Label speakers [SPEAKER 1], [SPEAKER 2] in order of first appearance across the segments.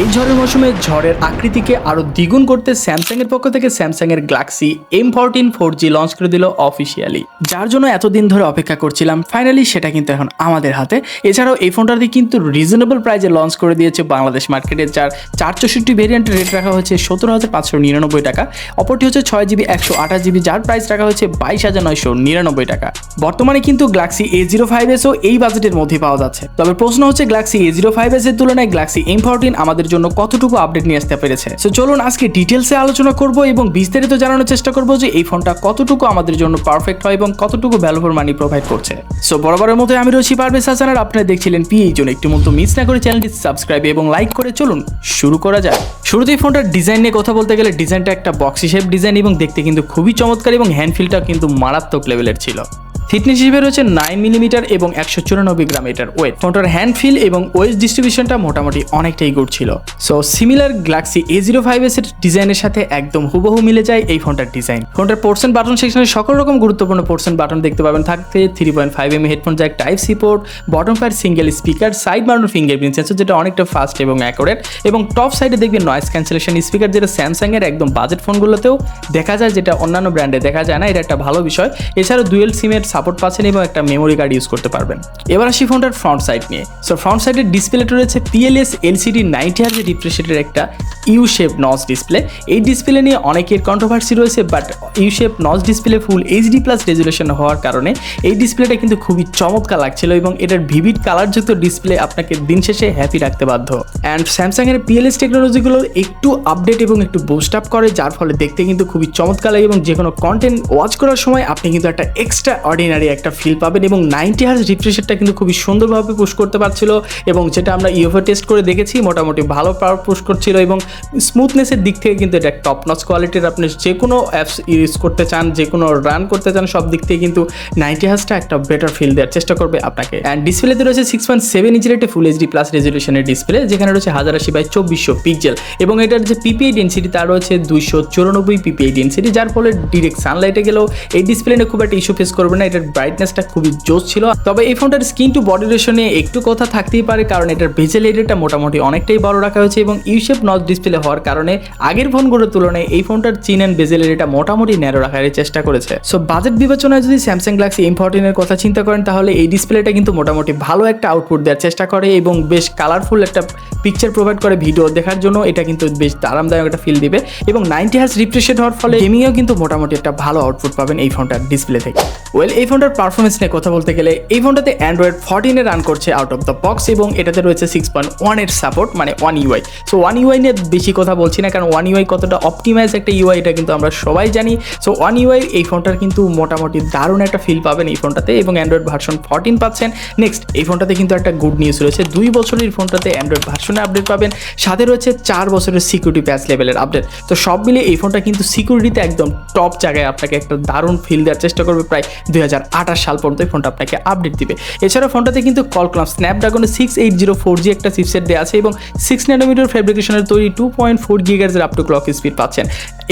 [SPEAKER 1] এই ঝড়ের মৌসুমে ঝড়ের আকৃতিকে আরও দ্বিগুণ করতে স্যামসাং এর পক্ষ থেকে স্যামসাং এর Galaxy M fourteen four G launch করে দিল অফিসিয়ালি যার জন্য এতদিন ধরে অপেক্ষা করছিলাম ফাইনালি সেটা কিন্তু এখন আমাদের হাতে। এছাড়াও এই ফোনটাতে কিন্তু রিজনেবল প্রাইজে লঞ্চ করে দিয়েছে বাংলাদেশ মার্কেটে যার চার চৌষট্টি ভেরিয়েন্টের রেট রাখা হয়েছে সতেরো হাজার পাঁচশো নিরানব্বই টাকা। অপরটি হচ্ছে ছয় জিবি, একশো আঠাশ জিবি, যার প্রাইস রাখা হয়েছে বাইশ হাজার নয়শো নিরানব্বই টাকা। বর্তমানে কিন্তু গ্যালাক্সি এ জিরো ফাইভ এসও এই বাজেটের মধ্যে পাওয়া যাচ্ছে। তবে প্রশ্ন হচ্ছে, Galaxy A zero five S এর তুলনায় গ্যালাক্সি এম ফোরটিন আমাদের জন্য কতটুকু আপডেট নিয়ে আসতে পেরেছে? সো চলুন আজকে ডিটেলসে আলোচনা করব এবং বিস্তারিত জানানোর চেষ্টা করব যে এই ফোনটা কতটুকু আমাদের জন্য পারফেক্ট হয় এবং কতটুকু ভ্যালু ফর মানি প্রোভাইড করছে। সো বরাবরের মতো আমি রয়েছি পারভেজ হাসান আর আপনারা দেখছিলেন পি এই জন্য একটু মতো মিস না করে চ্যানেলটি সাবস্ক্রাইব এবং লাইক করে চলুন শুরু করা যাক। শুরুতেই ফোনটার ডিজাইন নিয়ে কথা বলতে গেলে ডিজাইনটা একটা বক্স শেপ ডিজাইন এবং দেখতে কিন্তু খুবই চমৎকার এবং হ্যান্ডফিলটা কিন্তু মারাত্মক লেভেলের ছিল। থিকনেস হিসেবে রয়েছে নাইন মিলিমিটার এবং একশো চুরানব্বই গ্রাম এটার ওয়েট ফোনটার হ্যান্ড ফিল এবং ওয়েস ডিস্ট্রিবিউশনটা মোটামুটি অনেকটাই গুড ছিল। So similar Galaxy A zero five S এর ডিজাইনের সাথে একদম হুবহু মিলে যায় এই ফোনটার ডিজাইন ফোনটার পোর্শন বাটন সেকশনে সকল রকম গুরুত্বপূর্ণ পোর্শন বাটন দেখতে পাবেন। থাকতে three point five M headphone jack type C port bottom fire single speaker side mount fingerprint sensor যেটা অনেকটা ফাস্ট এবং অ্যাকোরেট এবং টপ সাইডে দেখবেন নয়েস ক্যান্সেলেশন স্পিকার যেটা স্যামসাং এর একদম বাজেট ফোনগুলোতেও দেখা যায়, যেটা অন্যান্য ব্র্যান্ডে দেখা যায় না, এটা একটা ভালো বিষয়। এছাড়াও ডুয়েল সিমের সাপোর্ট পাচ্ছেন এবং একটা মেমোরি কার্ড ইউজ করতে পারবেন। এবার আসি ফোনটার ফ্রন্ট সাইড নিয়ে। সো ফ্রন্ট সাইডের ডিসপ্লেটা রয়েছে পিএলএস এলসিডি নাইনটি হাজার রিফ্রেশের একটা ইউ শেপ নস ডিসপ্লে এই ডিসপ্লে নিয়ে অনেকের কন্ট্রোভার্সি রয়েছে but U shape notch display full HD plus resolution হওয়ার কারণে এই ডিসপ্লেটা কিন্তু খুবই চমৎকার লাগছিল এবং এটার ভিভিড কালারযুক্ত ডিসপ্লে আপনাকে দিন শেষে হ্যাপি রাখতে বাধ্য। অ্যান্ড স্যামসাংয়ের পিএলএস টেকনোলজিগুলো একটু আপডেট এবং একটু বুস্ট আপ করে, যার ফলে দেখতে কিন্তু খুবই চমৎকার লাগে এবং যে কোনো কন্টেন্ট ওয়াচ করার সময় আপনি কিন্তু একটা এক্সট্রা অর্ডিনারি একটা ফিল পাবেন এবং নাইনটি হার্স রিফ্রেশারটা কিন্তু খুবই সুন্দরভাবে পুশ করতে পারছিল এবং যেটা আমরা ইউএফও টেস্ট করে দেখেছি, মোটামুটি ভালো পাওয়ার পুশ করছিল এবং স্মুথনেসের দিক থেকে কিন্তু এটা টপ নচ কোয়ালিটির আপনি যে কোনো অ্যাপস ইউজ করতে চান, যে কোনো রান করতে চান, সব দিক থেকে কিন্তু নাইনটি হার্সটা একটা বেটার ফিল দেওয়ার চেষ্টা করবে আপনাকে। অ্যান্ড ডিসপ্লেতে রয়েছে সিক্স পয়েন্ট সেভেন ইঞ্চের একটা ফুল এইচডি প্লাস রেজলিউশনের ডিসপ্লে যেখানে রয়েছে হাজার আশি বাই চব্বিশশো পিক্সেল এবং এটার যে পিপিআই ডেন্সিটি তার রয়েছে দুইশো চুরানব্বই পিপিআই ডেন্সিটি যার ফলে ডিরেক্ট সানলাইটে গেলেও এই ডিসপ্লে খুব একটা ইস্যু ফেস করবে না এটার ব্রাইটনেসটা খুবই জোস ছিল। তবে এই ফোনটার স্ক্রিন টু বডি রেশো নিয়ে একটু কথা থাকতেই পারে, কারণ এটার বেজেল এরিয়াটা মোটামুটি অনেকটাই বড় রাখা হয়েছে এবং ইউশেপ নচ ডিসপ্লে হওয়ার কারণে আগের ফোনগুলোর তুলনায় এই ফোনটার চিন অ্যান্ড বেজেল এরিয়াটা মোটামুটি ন্যারো রাখার চেষ্টা করেছে। সো বাজেট বিবেচনায় যদি স্যামসাং গ্যালাক্সি এম ফোরটিনের কথা চিন্তা করেন, তাহলে এই ডিসপ্লেটা কিন্তু মোটামুটি ভালো একটা আউটপুট দেওয়ার চেষ্টা করে এবং বেশ কালারফুল একটা পিকচার প্রোভাইড করে ভিডিও দেখার জন্য এটা কিন্তু বেশ আরামদায়ক একটা ফিল দিবে এবং নাইনটি হার্স রিফ্রেশেড হওয়ার ফলে গেমিংয়েও কিন্তু মোটামুটি একটা ভালো আউটপুট পাবেন এই ফোনটার ডিসপ্লে থেকে। ওয়েল এই ফোনটার পারফরমেন্স নিয়ে কথা বলতে গেলে, এই ফোনটাতে অ্যান্ড্রয়েড ফোরটিনে রান করছে আউট অফ দ্য বক্স এবং এটাতে রয়েছে সিক্স পয়েন্ট ওয়ানের সাপোর্ট মানে One UI so One UI নিয়ে বেশি কথা বলছি না, কারণ ওয়ান ইউআই কতটা অপটিমাইজ একটা ইউআই এটা কিন্তু আমরা সবাই জানি। সো ওয়ান ইউআই এই ফোনটার কিন্তু মোটামুটি দারুণ একটা ফিল পাবেন এই ফোনটাতে এবং অ্যান্ড্রয়েড ভার্সন ফোরটিন পাচ্ছেন। নেক্সট এই ফোনটাতে কিন্তু একটা গুড নিউজ রয়েছে। দুই বছরের ফোনটাতে অ্যান্ড্রয়েড ভার্সনে আপডেট পাবেন, সাথে রয়েছে চার বছরের সিকিউরিটি প্যাচ লেভেলের আপডেট তো, সব মিলিয়ে এই ফোনটা কিন্তু সিকিউরিটিতে একদম টপ জায়গায় আপনাকে একটা দারুণ ফিল দেওয়ার চেষ্টা করবে প্রায় দুই হাজার সাল পর্যন্ত ফোনটা আপনাকে আপডেট দিবে। এছাড়া ফোনটাতে কিন্তু Qualcomm Snapdragon six eight zero four G একটা চিপসেট দেওয়া আছে এবং সিক্স ন্যানোমিটার ফেব্রিকেশনের তৈরি টু পয়েন্ট ফোর গিগার্সের আপ টু ক্লক স্পিড পাচ্ছেন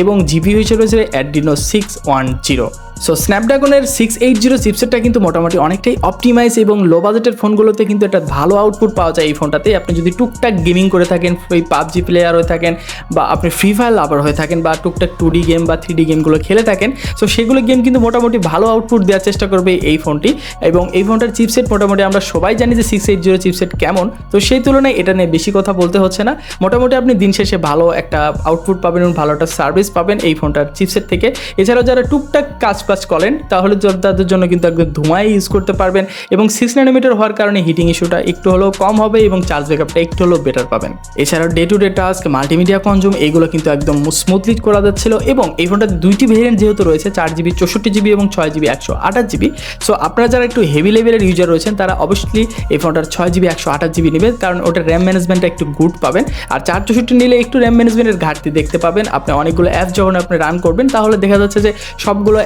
[SPEAKER 1] এবং জিপি হিসেবে রয়েছে Adreno six one zero so স্ন্যাপড্রাগনের six eight zero চিপসেটটা কিন্তু মোটামুটি অনেকটাই অপটিমাইজ এবং লো বাজেটের ফোনগুলোতে কিন্তু একটা ভালো আউটপুট পাওয়া যায় এই ফোনটাতে আপনি যদি টুকটাক গেমিং করে থাকেন, ওই পাবজি প্লেয়ার হয়ে থাকেন বা আপনি ফ্রি ফায়ার লাভার হয়ে থাকেন বা টুকটাক টু ডি গেম বা থ্রি ডি গেমগুলো খেলে থাকেন সো সেগুলো গেম কিন্তু মোটামুটি ভালো আউটপুট দেওয়ার চেষ্টা করবে এই ফোনটি এবং এই ফোনটার চিপসেট মোটামুটি আমরা সবাই জানি যে সিক্স এইট জিরো চিপসেট কেমন, তো সেই তুলনায় এটা নিয়ে বেশি কথা বলতে হচ্ছে না। মোটামুটি আপনি দিন শেষে ভালো একটা আউটপুট পাবেন এবং ভালো একটা সার্ভিস পাবেন এই ফোনটার চিপসেট থেকে। এছাড়াও যারা টুকটাক কাজ বাজ করেন, তাহলে তাদের জন্য কিন্তু একদম ধোঁয়াই ইউজ করতে পারবেন এবং সিক্স ন্যানোমিটার হওয়ার কারণে হিটিং ইস্যুটা একটু হলেও কম হবে এবং চার্জ ব্যাকআপটা একটু হলেও বেটার পাবেন। এছাড়াও day to day task multimedia consume এগুলো কিন্তু একদম স্মুথলি করা যাচ্ছিল এবং এই ফোনটাতে দুইটি ভেরিয়েন্ট যেহেতু রয়েছে, চার জিবি চৌষট্টি জিবি এবং ছয় জিবি একশো আঠাশ জিবি সো আপনারা যারা একটু হেভি লেভেলের ইউজার রয়েছেন, তারা অবশ্যই এই ফোনটার ছয় জিবি একশো আঠাশ জিবি নেবে কারণ ওটার র্যাম ম্যানেজমেন্টটা একটু গুড পাবেন। আর চার চৌষট্টি নিলে একটু র্যাম ম্যানেজমেন্টের ঘাটতি দেখতে পাবেন। আপনি অনেকগুলো অ্যাপ যখন আপনি রান করবেন, তাহলে দেখা যাচ্ছে যে সবগুলো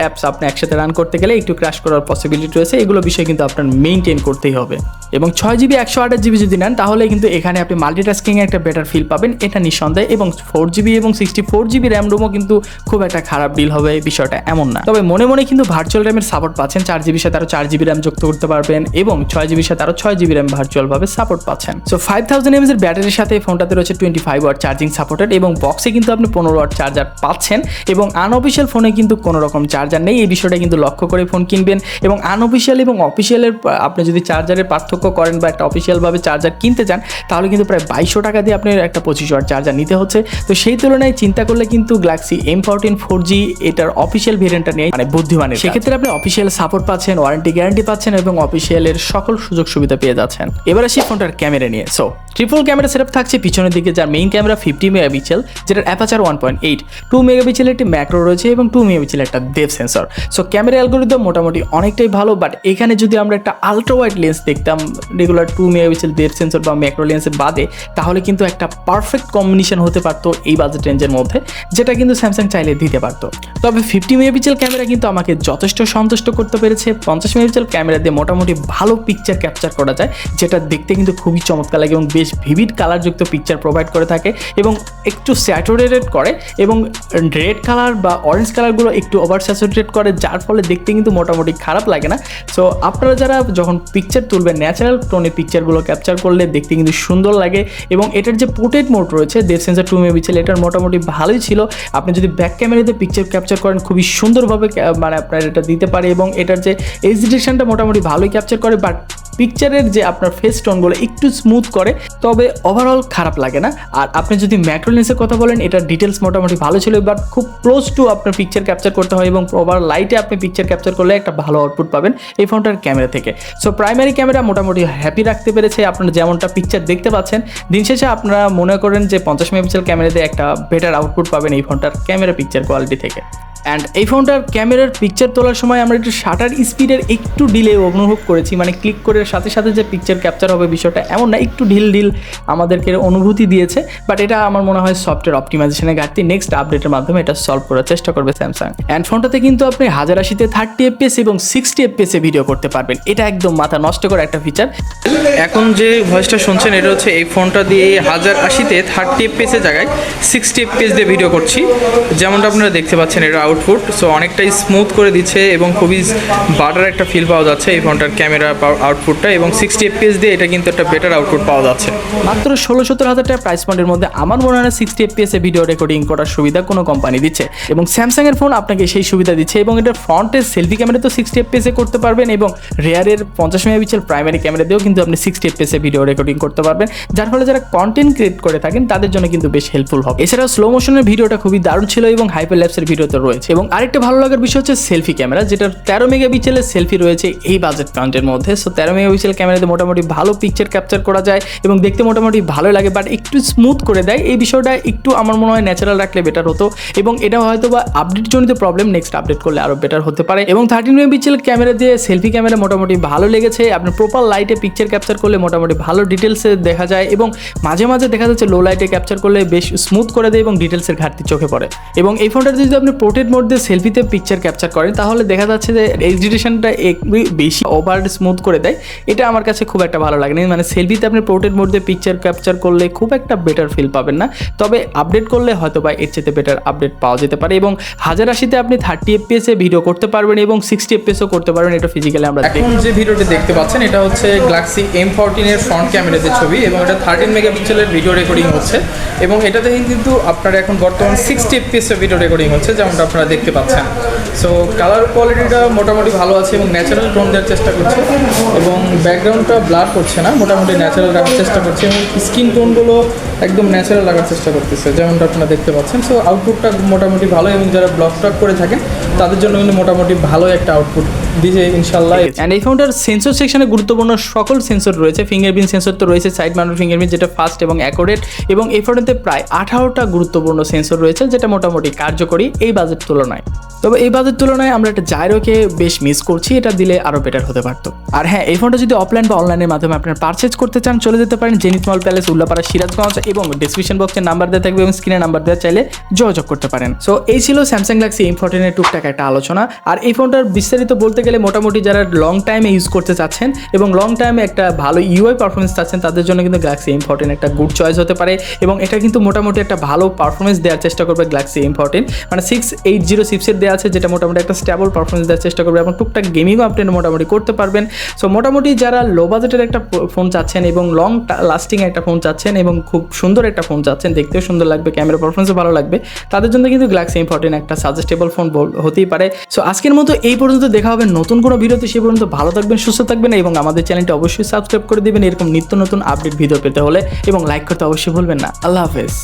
[SPEAKER 1] অ্যাপস আপনি একসাথে রান করতে গেলে একটু ক্র্যাশ করার পসিবিলিটি রয়েছে। এগুলো বিষয় কিন্তু আপনার মেনটেন করতেই হবে। এবং ছয় জিবি একশো আঠাশ জিবি যদি নেন তাহলে কিন্তু এখানে আপনি মাল্টিটাস্কিং একটা বেটার ফিল পাবেন। এটা নিঃসন্দেহে এবং ফোর জিবি এবং সিক্সটি ফোর জিবি র্যাম রোমও কিন্তু খুব একটা খারাপ ডিল হবে এই বিষয়টা এমন না। তবে মনে মনে কিন্তু ভার্চুয়াল র্যামের সাপোর্ট পাচ্ছেন। চার জিবির সাথে আরও চার জিবি র্যাম যুক্ত করতে পারবেন এবং ছয় জিবির সাথে আরও ছয় জিবি র্যাম ভার্চুয়ালভাবে সাপোর্ট পাচ্ছেন। সো ফাইভ থাউজেন্ড এমএস এর ব্যাটারির সাথে এই ফোনটাতে রয়েছে twenty five watt charging supported এবং বক্সে কিন্তু আপনি পনেরো ওয়াট চার্জার পাচ্ছেন এবং আনঅফিসিয়াল ফোনে কিন্তু কোনো রকম চার্জার নেই, এই বিষয়টা কিন্তু লক্ষ্য করে ফোন কিনবেন। এবং আনঅফিসিয়াল এবং অফিসিয়ালের আপনি যদি চার্জারের পার্থক্য করেন বা একটা অফিসিয়ালভাবে চার্জার কিনতে চান, তাহলে কিন্তু প্রায় বাইশশো টাকা দিয়ে আপনার একটা পঁচিশ চার্জার নিতে হচ্ছে। তো সেই তুলনায় চিন্তা করলে কিন্তু Galaxy M fourteen four G এটার অফিসিয়াল ভেরিয়েন্টটা নিয়ে মানে বুদ্ধিমানের সেক্ষেত্রে আপনি অফিসিয়াল সাপোর্ট পাচ্ছেন ওয়ারেন্টি গ্যারান্টি পাচ্ছেন এবং অফিসিয়ালের সকল সুযোগ সুবিধা পেয়ে যাচ্ছেন। এবার আসি ফোনটার ক্যামেরা নিয়ে। সো ট্রিপল ক্যামেরা সেটআপ থাকছে পিছনের দিকে, যার মেইন ক্যামেরা ফিফটি মেগাপিক্সেল যেটার aperture one point eight two megapixel একটি ম্যাক্রো রয়েছে এবং টু মেগাপিক্সেল একটা depth sensor. So camera algorithm মোটামুটি অনেকটাই ভালো বাট এখানে যদি আমরা একটা আলট্রা ওয়াইড লেন্স দেখতাম regular two megapixel depth sensor বা ম্যাক্রো লেন্সের বাদে, তাহলে কিন্তু একটা পারফেক্ট কম্বিনেশন হতে পারতো এই বাজেট রেঞ্জের মধ্যে, যেটা কিন্তু স্যামসাং চাইলে দিতে পারতো। তবে ফিফটি মেগাপিক্সেল ক্যামেরা কিন্তু আমাকে যথেষ্ট সন্তুষ্ট করতে পেরেছে। পঞ্চাশ মেগাপিক্সেল ক্যামেরা দিয়ে মোটামুটি ভালো পিকচার ক্যাপচার করা যায়, যেটা দেখতে কিন্তু খুবই চমৎকার লাগে এবং বেশ ভিভিড কালারযুক্ত পিকচার প্রোভাইড করে থাকে এবং একটু স্যাচুরেটেড করে এবং রেড কালার বা অরেঞ্জ কালারগুলো একটু ওভার স্যাচুরেটেড করে, যার ফলে দেখতে কিন্তু মোটামুটি খারাপ লাগে না। সো আপনারা যারা যখন পিকচার তুলবেন ন্যাচারাল টোনে পিকচারগুলো ক্যাপচার করলে দেখতে কিন্তু সুন্দর লাগে এবং এটার যে পোর্ট্রেট মোড রয়েছে দেব সেন্সার টু মেবি ছিল এটার মোটামুটি ভালোই ছিল। আপনি যদি ব্যাক ক্যামেরাতে পিকচার ক্যাপচার করেন, খুবই সুন্দরভাবে মানে আপনার এটা দিতে পারে এবং এটার যে এইচ ডিরেকশনটা মোটামুটি ভালোই ক্যাপচার করে বাট পিকচারের যে আপনার ফেস টোনগুলো একটু স্মুথ করে, তবে ওভারঅল খারাপ লাগে না। আর আপনি যদি ম্যাক্রো লেন্সের কথা বলেন এটার ডিটেলস মোটামুটি ভালো ছিল বাট খুব ক্লোজ টু আপনার পিকচার ক্যাপচার করতে হয় এবং ওভার লাইটে আপনি পিকচার ক্যাপচার করলে একটা ভালো আউটপুট পাবেন এই ফোনটার ক্যামেরা থেকে। সো প্রাইমারি ক্যামেরা মোটামুটি হ্যাপি রাখতে পেরেছে, আপনারা যেমনটা পিকচার দেখতে পাচ্ছেন, দিন শেষে আপনারা মনে করেন যে পঞ্চাশ মেগাপিক্সেল ক্যামেরাতে একটা বেটার আউটপুট পাবেন এই ফোনটার ক্যামেরা পিকচার কোয়ালিটি থেকে। অ্যান্ড এই ফোনটার ক্যামেরার পিকচার তোলার সময় আমরা একটু শাটার স্পিডের একটু ডিলে অনুভব করেছি। মানে ক্লিক করে সাথে সাথে যে পিকচার ক্যাপচার হবে বিষয়টা এমন না, একটু ঢিল ঢিল আমাদেরকে অনুভূতি দিয়েছে। বাট এটা আমার মনে হয় সফটওয়্যার অপটিমাইজেশনের ঘাটতি। নেক্সট আপডেটের মাধ্যমে এটা সলভ করার চেষ্টা করবে স্যামসাং অ্যান্ড ফোনটাতে কিন্তু আপনি হাজার আশিতে থার্টি এফপিএস এবং সিক্সটি এফপিএসে ভিডিও করতে পারবেন। এটা একদম মাথা নষ্ট করা একটা ফিচার
[SPEAKER 2] এখন যে ভয়েসটা শুনছেন, এটা হচ্ছে এই ফোনটা দিয়ে হাজার আশিতে থার্টি এফপিএসের জায়গায় সিক্সটি এফপিএস দিয়ে ভিডিও করছি। যেমনটা আপনারা দেখতে পাচ্ছেন, এটা আউটপুট সো অনেকটাই স্মুথ করে দিচ্ছে এবং খুবই বাটার একটা ফিল পাওয়া যাচ্ছে এই ফোনটার ক্যামেরা আউটপুটটা এবং সিক্সটি এফপিএস দিয়ে এটা কিন্তু একটা বেটার আউটপুট পাওয়া যাচ্ছে।
[SPEAKER 1] মাত্র ষোলো সত্তর হাজার টাকা প্রাইস পয়েন্টের মধ্যে আমার মনে হয় সিক্সটি এফপিএসে ভিডিও রেকর্ডিং করার সুবিধা কোনো কোম্পানি দিচ্ছে। এবং স্যামসাং এর ফোন আপনাকে সেই সুবিধা দিচ্ছে এবং এটার ফ্রন্টের সেলফি ক্যামেরা তো সিক্সটি এফপিএসে করতে পারবেন এবং রেয়ারের পঞ্চাশ মেগাপিক্সেল প্রাইমারি ক্যামেরা দিয়েও কিন্তু আপনি সিক্সটি এফপিএসে ভিডিও রেকর্ডিং করতে পারবেন। যার ফলে যারা কন্টেন্ট ক্রিয়েট করে থাকেন, তাদের জন্য কিন্তু বেশ হেল্পফুল হবে। এছাড়াও স্লো মোশনের ভিডিওটা খুবই দারুণ ছিল এবং হাইপার ল্যাপসের ভিডিও তো রয়েছে। এবং আরেকটা ভালো লাগার বিষয় হচ্ছে সেলফি ক্যামেরা, যেটা তেরো মেগাপিক্সেলের সেলফি রয়েছে এই বাজেট পয়েন্টের মধ্যে। সো তেরো মেগাপিক্সেল ক্যামেরাতে মোটামুটি ভালো পিকচার ক্যাপচার করা যায় এবং দেখতে মোটামুটি ভালো লাগে বাট একটু স্মুথ করে দেয়। এই বিষয়টা একটু আমার মনে হয় ন্যাচারাল রাখলে বেটার হতো এবং এটা হয়তো বা আপডেট জনিত প্রবলেম নেক্সট আপডেট করলে আরও বেটার হতে পারে। এবং থার্টিন মেগাপিক্সেল ক্যামেরা দিয়ে সেলফি ক্যামেরা মোটামুটি ভালো লেগেছে। আপনার প্রপার লাইটে পিকচার ক্যাপচার করলে মোটামুটি ভালো ডিটেলসে দেখা যায় এবং মাঝে মাঝে দেখা যাচ্ছে লো লাইটে ক্যাপচার করলে বেশ স্মুথ করে দেয় এবং ডিটেলসের ঘাটতি চোখে পড়ে। এবং এই ফোনটা যদি আপনি পোর্ট্রেট মোড দিয়ে সেলফিতে পিকচার ক্যাপচার করেন তাহলে দেখা যাচ্ছে যে এক্সিটেশনটা একটু বেশি ওভার স্মুথ করে দেয়। এটা আমার কাছে খুব একটা ভালো লাগে মানে সেলফিতে আপনি পোর্ট্রেট মোড দিয়ে পিকচার ক্যাপচার করলে খুব একটা বেটার ফিল পাবেন না। তবে আপডেট করলে হয়তো বা এর চেয়ে বেটার আপডেট পাওয়া যেতে পারে এবং হাজার আশিতে আপনি থার্টি এফপিএস এ ভিডিও করতে পারবেন এবং সিক্সটি এফপিএসও করতে পারবেন। এটা ফিজিক্যালি আমরা
[SPEAKER 2] এখন যে ভিডিওটি দেখতে পাচ্ছেন, এটা হচ্ছে গ্যালাক্সি এম ফোরটিনের ফ্রন্ট ক্যামেরাতে ছবি এবং এটা থার্টিন মেগাপিক্সেলের ভিডিও রেকর্ডিং হচ্ছে এবং এটাতে কিন্তু আপনার এখন বর্তমান সিক্সটি এফপিএসের ভিডিও রেকর্ডিং হচ্ছে, যেমনটা আপনারা দেখতে পাচ্ছেন। সো কালার কোয়ালিটিটা মোটামুটি ভালো আছে এবং ন্যাচারাল টোন দেওয়ার চেষ্টা করছে এবং ব্যাকগ্রাউন্ডটা ব্লার করছে না, মোটামুটি ন্যাচারাল রাখার চেষ্টা করছে এবং স্কিন টোনগুলো একদম ন্যাচারাল রাখার চেষ্টা করতেছে, যেমনটা আপনারা দেখতে পাচ্ছেন। সো আউটপুটটা মোটামুটি ভালো এবং যারা ব্লক টক করে থাকেন তাদের জন্য কিন্তু মোটামুটি ভালো একটা আউটপুট দিয়েছে ইনশাল্লাহ
[SPEAKER 1] অ্যান্ড এই ফোনটার সেন্সর সেকশনে গুরুত্বপূর্ণ সকল সেন্সর রয়েছে। ফিঙ্গারপ্রিন্ট সেন্সর তো রয়েছে সাইড মাউন্টেড ফিঙ্গারপ্রিন্ট যেটা ফাস্ট এবং অ্যাকোরেট এবং এই ফোনটাতে প্রায় আঠারোটা গুরুত্বপূর্ণ সেন্সর রয়েছে যেটা মোটামুটি কার্যকরী এই বাজেট তুলনায়। তবে এই বাজেট তুলনায় আমরা একটা জায়রোকে বেশ মিস করছি এটা দিলে আরও বেটার হতে পারতো। আর হ্যাঁ এই ফোনটা যদি অফলাইন বা অনলাইনের মাধ্যমে আপনার পারচেজ করতে চান চলে যেতে পারেন Zenith mall palace Ullapara Sirajganj এবং ডিসক্রিপশন বক্সের নাম্বার দেওয়া থাকবে এবং স্ক্রিনে নাম্বার দেওয়া চাইলে যোগাযোগ করতে পারেন। সো এই ছিল স্যামসাং গ্যালাক্সি এম ফোরটিনের টুকটাক একটা আলোচনা। আর এই ফোনটার বিস্তারিত বলতে গেলে মোটামুটি যারা লং টাইমে ইউজ করতে চাচ্ছেন এবং লং টাইমে একটা ভালো ইউআই পারফরমেন্স চাচ্ছেন, তাদের জন্য কিন্তু গ্যালাক্সি এম ফোরটিন একটা গুড চয়েস হতে পারে এবং এটা কিন্তু মোটামুটি একটা ভালো পারফরমেন্স দেওয়ার চেষ্টা করবে গ্যালাক্সি এম ফোরটিন মানে সিক্স এইট জিরো সিক্সের দেওয়া আছে যেটা মোটামুটি একটা স্টেবল পারফরমেন্স দেওয়ার চেষ্টা করবে এবং টুকটাক গেমিংও আপনি মোটামুটি করতে পারবেন। সো মোটামুটি যারা লো বাজেটের একটা ফোন চাচ্ছেন এবং লং লাস্টিং একটা ফোন চাচ্ছেন এবং খুব সুন্দর একটা ফোন চাচ্ছেন, দেখতেও সুন্দর লাগবে ক্যামেরা পারফরমেন্সও ভালো লাগবে, তাদের জন্য কিন্তু গ্যালাক্সি এম ফোরটিন একটা সাজেস্টেবল ফোন হতেই পারে। সো আজকের মতো এই পর্যন্ত দেখা হবে নতুন কোনো ভিডিওতে। সে পর্যন্ত ভালো থাকবেন, সুস্থ থাকবেন এবং আমাদের চ্যানেলটি অবশ্যই সাবস্ক্রাইব করে দেবেন। এরকম নিত্য নতুন আপডেট ভিডিও পেতে হলে এবং লাইক করতে অবশ্যই ভুলবেন না। আল্লাহ হাফেজ।